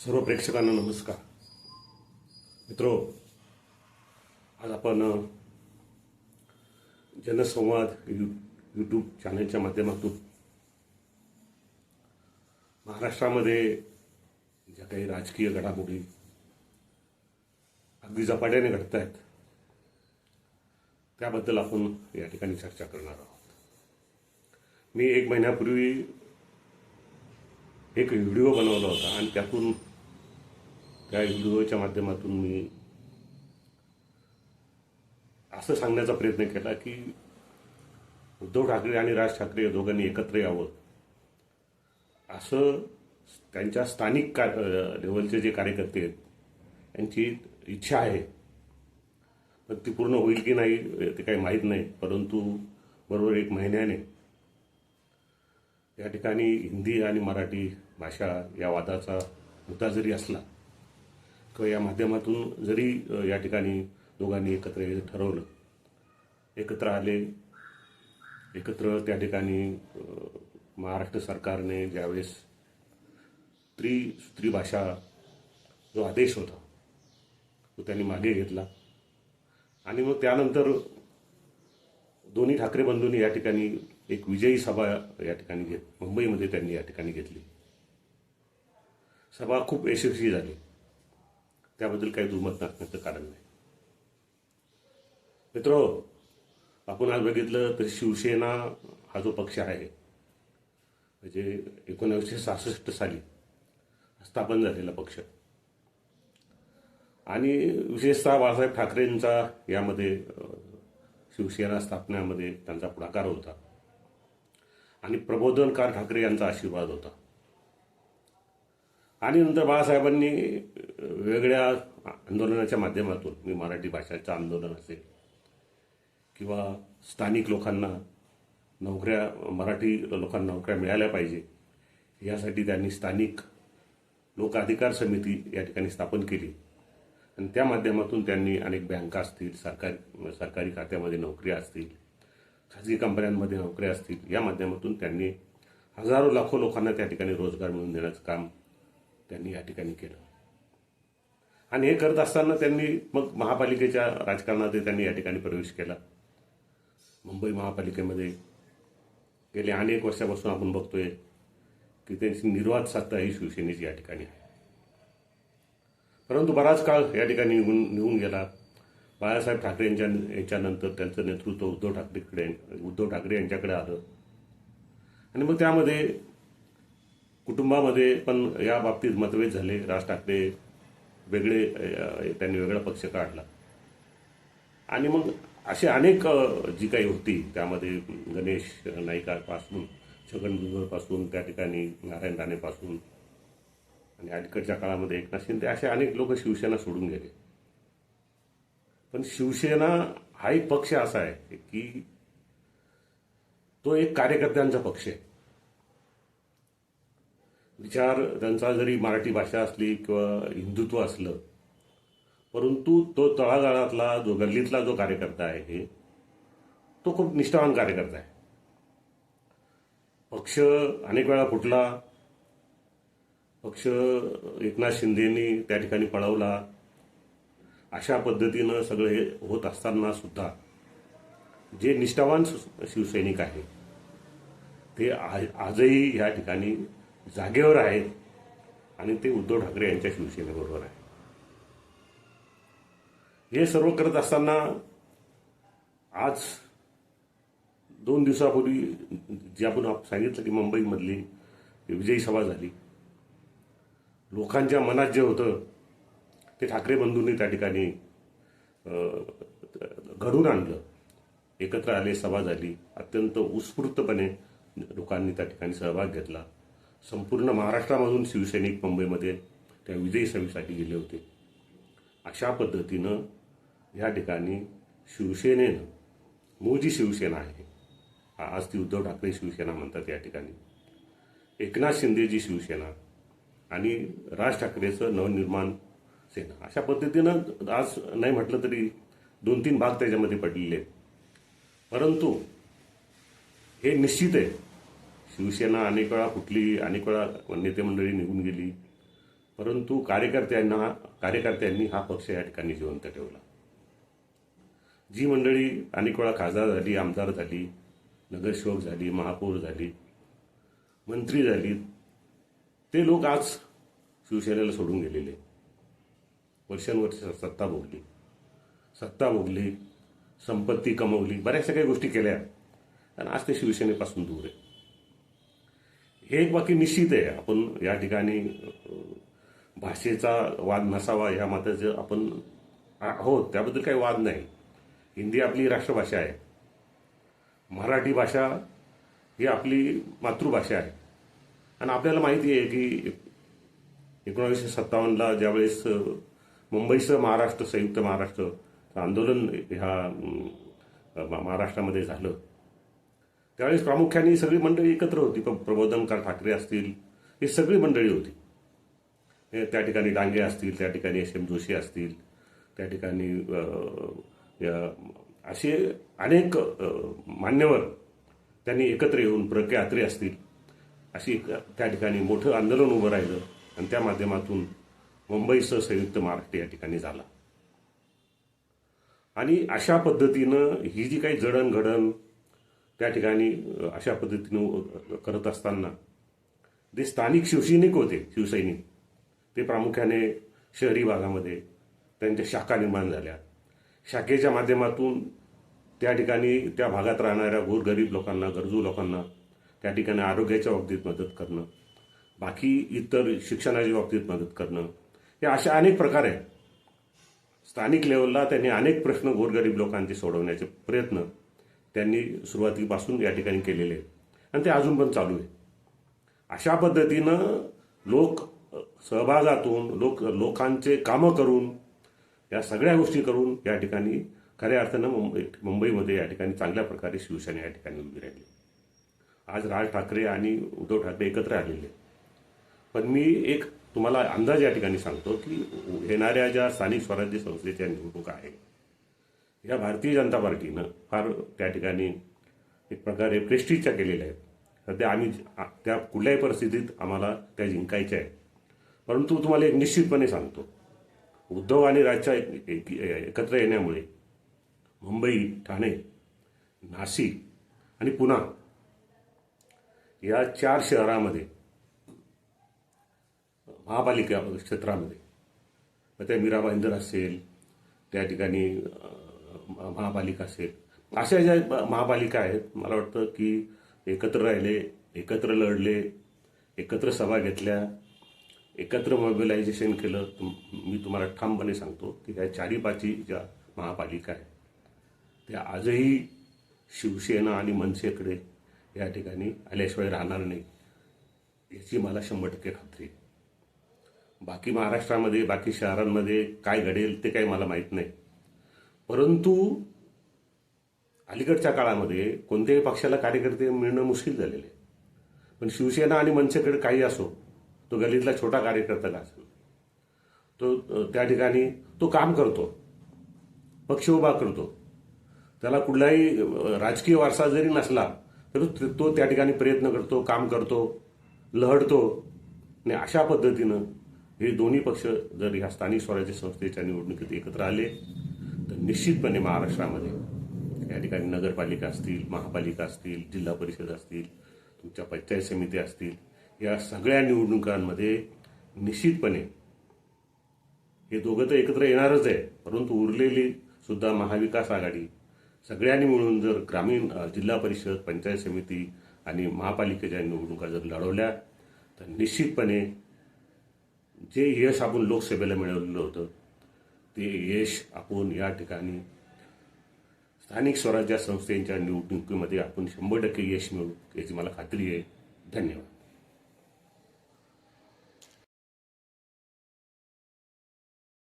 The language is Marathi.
सर्व प्रेक्षकांना नमस्कार. मित्रो आज आपण जनसंवाद यू यूट्यूब चॅनलच्या माध्यमातून महाराष्ट्रामध्ये ज्या काही राजकीय घडामोडी अगदी झपाट्याने घडत आहेत त्याबद्दल आपण या ठिकाणी चर्चा करणार आहोत. मी एक महिन्यापूर्वी एक व्हिडिओ बनवला होता आणि त्यातून त्या व्हिडिओच्या माध्यमातून मी असं सांगण्याचा प्रयत्न केला की उद्धव ठाकरे आणि राज ठाकरे या दोघांनी एकत्र यावं. असं त्यांच्या स्थानिक का लेवलचे जे कार्यकर्ते आहेत त्यांची इच्छा आहे. पण ती पूर्ण होईल की नाही ते काही माहीत नाही. परंतु बरोबर एक महिन्याने या ठिकाणी हिंदी आणि मराठी भाषा या वादाचा मुद्दा जरी असला या माध्यमातून जरी या ठिकाणी दोघांनी एकत्र यायचं ठरवलं एकत्र आले एकत्र त्या ठिकाणी महाराष्ट्र सरकारने ज्यावेळेस त्रिसूत्री भाषा जो आदेश होता तो त्यांनी मागे घेतला. आणि मग त्यानंतर दोन्ही ठाकरे बंधूंनी या ठिकाणी एक विजयी सभा या ठिकाणी घेत मुंबईमध्ये त्यांनी या ठिकाणी घेतली. सभा खूप यशस्वी झाली. त्याबद्दल काही दुमत नसण्याचं कारण नाही. मित्र आपण आज बघितलं तर शिवसेना हा जो पक्ष आहे म्हणजे एकोणीसशे सहासष्ट साली स्थापन झालेला पक्ष. आणि विशेषतः बाळासाहेब ठाकरेंचा यामध्ये शिवसेना स्थापण्यामध्ये त्यांचा पुढाकार होता. आणि प्रबोधनकार ठाकरे यांचा आशीर्वाद होता. आणि नंतर बाळासाहेबांनी वेगळ्या आंदोलनाच्या माध्यमातून मी मराठी भाषेचं आंदोलन असेल किंवा स्थानिक लोकांना नोकऱ्या मराठी लोकांना नोकऱ्या मिळाल्या पाहिजे यासाठी त्यांनी स्थानिक लोक अधिकार समिती या ठिकाणी स्थापन केली. आणि त्या माध्यमातून त्यांनी अनेक बँका असतील सरकारी सरकारी खात्यामध्ये नोकऱ्या असतील खाजगी कंपन्यांमध्ये नोकऱ्या असतील या माध्यमातून त्यांनी हजारो लाखो लोकांना त्या ठिकाणी रोजगार मिळवून देण्याचं काम त्यांनी या ठिकाणी केलं. आणि हे करत असताना त्यांनी मग महापालिकेच्या राजकारणात त्यांनी या ठिकाणी प्रवेश केला. मुंबई महापालिकेमध्ये गेल्या अनेक वर्षापासून आपण बघतोय की त्यांची निर्वाध सत्ता ही शिवसेनेची या ठिकाणी आहे. परंतु बराच काळ या ठिकाणी निघून निघून गेला. बाळासाहेब ठाकरे यांच्या याच्यानंतर त्यांचं नेतृत्व उद्धव ठाकरेकडे उद्धव ठाकरे यांच्याकडे आलं. आणि मग त्यामध्ये कुटुंबामध्ये पण या बाबतीत मतभेद झाले. राज ठाकरे वेगळे त्यांनी वेगळा पक्ष काढला. आणि मग असे अनेक जी काही होती त्यामध्ये गणेश नाईकापासून छगन भुजबळपासून त्या ठिकाणी नारायण राणेपासून आणि अलीकडच्या काळामध्ये एकनाथ शिंदे असे अनेक लोक शिवसेना सोडून गेले. पण शिवसेना हा एक पक्ष असा आहे की तो एक कार्यकर्त्यांचा पक्ष आहे. विचार त्यांचा जरी मराठी भाषा असली किंवा हिंदुत्व असलं परंतु तो तळागाळातला जो गल्लीतला जो कार्यकर्ता आहे तो खूप निष्ठावान कार्यकर्ता आहे. पक्ष अनेक वेळा फुटला. पक्ष एकनाथ शिंदेनी त्या ठिकाणी पळवला. अशा पद्धतीनं सगळं हे होत असताना सुद्धा जे निष्ठावान शिवसैनिक आहे ते आ- आजही ह्या ठिकाणी जागेवर आहेत आणि ते उद्धव ठाकरे यांच्या शिवसेनेबरोबर आहे हे सर्व करत असताना आज दोन दिवसापूर्वी जे आपण सांगितलं की मुंबईमधली विजयी सभा झाली. लोकांच्या मनात जे होतं ते ठाकरे बंधूंनी त्या ठिकाणी घडून आणलं. एकत्र आले सभा झाली. अत्यंत उत्स्फूर्तपणे लोकांनी त्या ठिकाणी सहभाग घेतला. संपूर्ण महाराष्ट्रामधून शिवसैनिक मुंबईमध्ये त्या विजयी सभेसाठी गेले होते. अशा पद्धतीनं या ठिकाणी शिवसेनेनं मूळ जी शिवसेना आहे आज ती उद्धव ठाकरे शिवसेना म्हणतात या ठिकाणी. एकनाथ शिंदेजी शिवसेना आणि राज ठाकरेचं नवनिर्माण सेना. अशा पद्धतीनं आज नाही म्हटलं तरी दोन तीन भाग त्याच्यामध्ये पडलेले आहेत. परंतु हे निश्चित आहे शिवसेना अनेक वेळा फुटली अनेक वेळा नेते मंडळी निघून गेली. परंतु कार्यकर्त्यांना कार्यकर्त्यांनी हा पक्ष या ठिकाणी जिवंत ठेवला. जी मंडळी अनेक वेळा खासदार झाली आमदार झाली नगरसेवक झाली महापौर झाली मंत्री झाली ते लोक आज शिवसेनेला सोडून गेलेले. वर्षानुवर्ष सत्ता भोगली. सत्ता भोगली संपत्ती कमवली बऱ्याचशा काही गोष्टी केल्या. आणि आज ते शिवसेनेपासून दूर आहे. हे एक बाकी निश्चित आहे. आपण या ठिकाणी भाषेचा वाद नसावा या मताचं आपण हो त्याबद्दल काही वाद नाही. हिंदी आपली राष्ट्रभाषा आहे. मराठी भाषा ही आपली मातृभाषा आहे. आणि आपल्याला माहिती आहे की एकोणीसशे सत्तावन्नला ज्यावेळेस मुंबईचं महाराष्ट्र संयुक्त महाराष्ट्र आंदोलन ह्या महाराष्ट्रामध्ये झालं. त्यावेळेस प्रामुख्याने सगळी मंडळी एकत्र होती. प- प्रबोधनकार ठाकरे असतील ही सगळी मंडळी होती. त्या ठिकाणी डांगे असतील त्या ठिकाणी एस एम जोशी असतील त्या ठिकाणी असे अनेक मान्यवर त्यांनी एकत्र येऊन प्रके आत्रे असतील अशी त्या ठिकाणी मोठं आंदोलन उभं राहिलं आणि त्या माध्यमातून मुंबईसह संयुक्त महाराष्ट्र या ठिकाणी झाला. आणि अशा पद्धतीनं ही जी काही जडणघडण त्या ठिकाणी अशा पद्धतीनं करत असताना जे स्थानिक शिवसैनिक होते शिवसैनिक. ते प्रामुख्याने शहरी भागामध्ये त्यांच्या शाखा निर्माण झाल्या. शाखेच्या माध्यमातून त्या ठिकाणी त्या भागात राहणाऱ्या गोरगरीब लोकांना गरजू लोकांना त्या ठिकाणी आरोग्याच्या बाबतीत मदत करणं बाकी इतर शिक्षणाच्या बाबतीत मदत करणं हे अशा अनेक प्रकार आहेत. स्थानिक लेवलला त्यांनी अनेक प्रश्न गोरगरीब लोकांचे सोडवण्याचे प्रयत्न त्यांनी सुरुवातीपासून या ठिकाणी केलेले आहे आणि ते अजून पण चालू आहे. अशा पद्धतीनं लोक सहभागातून लोक लोकांचे कामं करून या सगळ्या गोष्टी करून या ठिकाणी खऱ्या अर्थानं मुंबई मुंबईमध्ये या ठिकाणी चांगल्या प्रकारे शिवसेना या ठिकाणी उभी राहिली. आज राज ठाकरे आणि उद्धव ठाकरे एकत्र आलेले पण मी एक तुम्हाला अंदाज या ठिकाणी सांगतो की येणाऱ्या ज्या स्थानिक स्वराज्य संस्थेच्या निवडणुका आहेत या भारतीय जनता पार्टीनं फार त्या ठिकाणी एक प्रकारे प्रेस्टिजच्या केलेल्या आहेत. सध्या आम्ही त्या कुठल्याही परिस्थितीत आम्हाला त्या जिंकायच्या आहेत. परंतु तुम्हाला एक निश्चितपणे सांगतो उद्धव आणि राजच्या एक- एकत्र येण्यामुळे मुंबई ठाणे नाशिक आणि पुणा या चार शहरामध्ये महापालिका क्षेत्रामध्ये मग त्या मीरा भाईंदर असेल त्या ठिकाणी महापालिका असेल. अशा ज्या महापालिका आहेत मला वाटतं की एकत्र राहिले एकत्र लढले एकत्र सभा घेतल्या एकत्र मोबिलायझेशन केलं तुम- मी तुम्हाला ठामपणे सांगतो की ह्या चारी पाची ज्या महापालिका आहेत त्या आजही शिवसेना आणि मनसेकडे या ठिकाणी आल्याशिवाय राहणार नाही याची मला शंभर टक्के खात्री बाकी महाराष्ट्रामध्ये बाकी शहरांमध्ये काय घडेल ते काही मला माहीत नाही. परंतु अलीकडच्या काळामध्ये कोणत्याही पक्षाला कार्यकर्ते मिळणं मुश्किल झालेलं आहे. पण शिवसेना आणि मनसेकडे काही असो तो गल्लीतला छोटा कार्यकर्ता का असेल तो त्या ठिकाणी तो काम करतो पक्ष उभा करतो. त्याला कुठलाही राजकीय वारसा जरी नसला तरी तो- तो त्या ठिकाणी प्रयत्न करतो काम करतो लढतो. आणि अशा पद्धतीनं हे दोन्ही पक्ष जर ह्या स्थानिक स्वराज्य संस्थेच्या निवडणुकीत एकत्र आले तर निश्चितपणे महाराष्ट्रामध्ये. या ठिकाणी नगरपालिका असतील महापालिका असतील जिल्हा परिषद असतील तुमच्या पंचायत समिती असतील या सगळ्या निवडणुकांमध्ये निश्चितपणे हे दोघं तर एकत्र येणारच आहे. परंतु उरलेली सुद्धा महाविकास आघाडी सगळ्यांनी मिळून जर ग्रामीण जिल्हा परिषद पंचायत समिती आणि महापालिकेच्या निवडणुका जर लढवल्या तर निश्चितपणे जे यश आपण लोकसभेला मिळवलेलं होतं ते यश आपण या ठिकाणी स्थानिक स्वराज्य संस्थेच्या निवडणुकीमध्ये आपण शंभर टक्के यश मिळू याची मला खात्री आहे. धन्यवाद.